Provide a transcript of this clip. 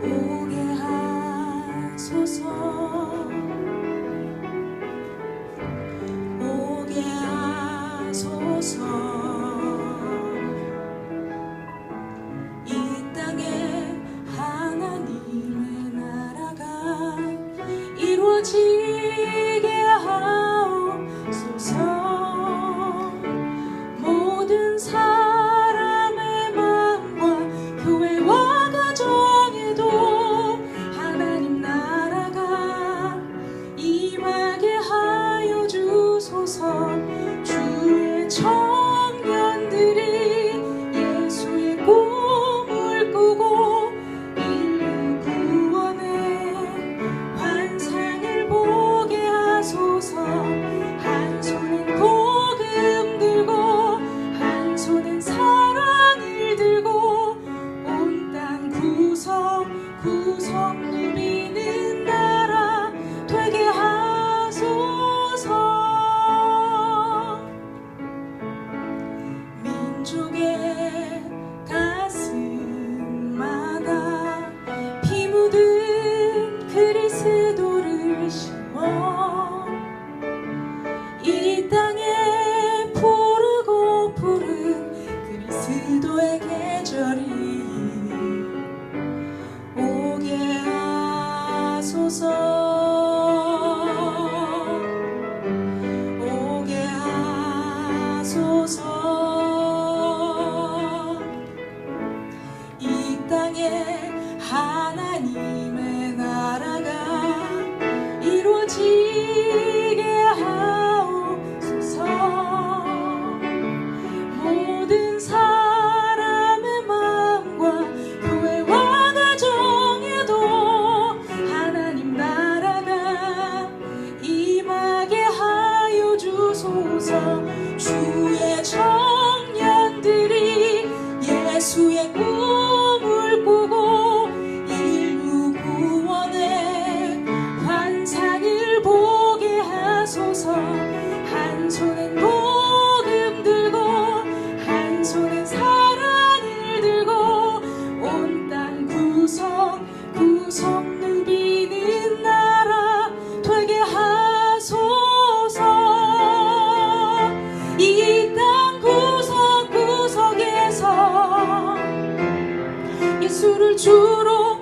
보게 하소서. 보게 하소서. 이 땅에 하나님의 나라가 이루어지게 그리스도의 계절이 한 손은 복음 들고 한 손은 사랑 들고 온 땅 구성 구성 누비는 나라 되게 하소서. 이 땅 구석 구석에서 예수를 주로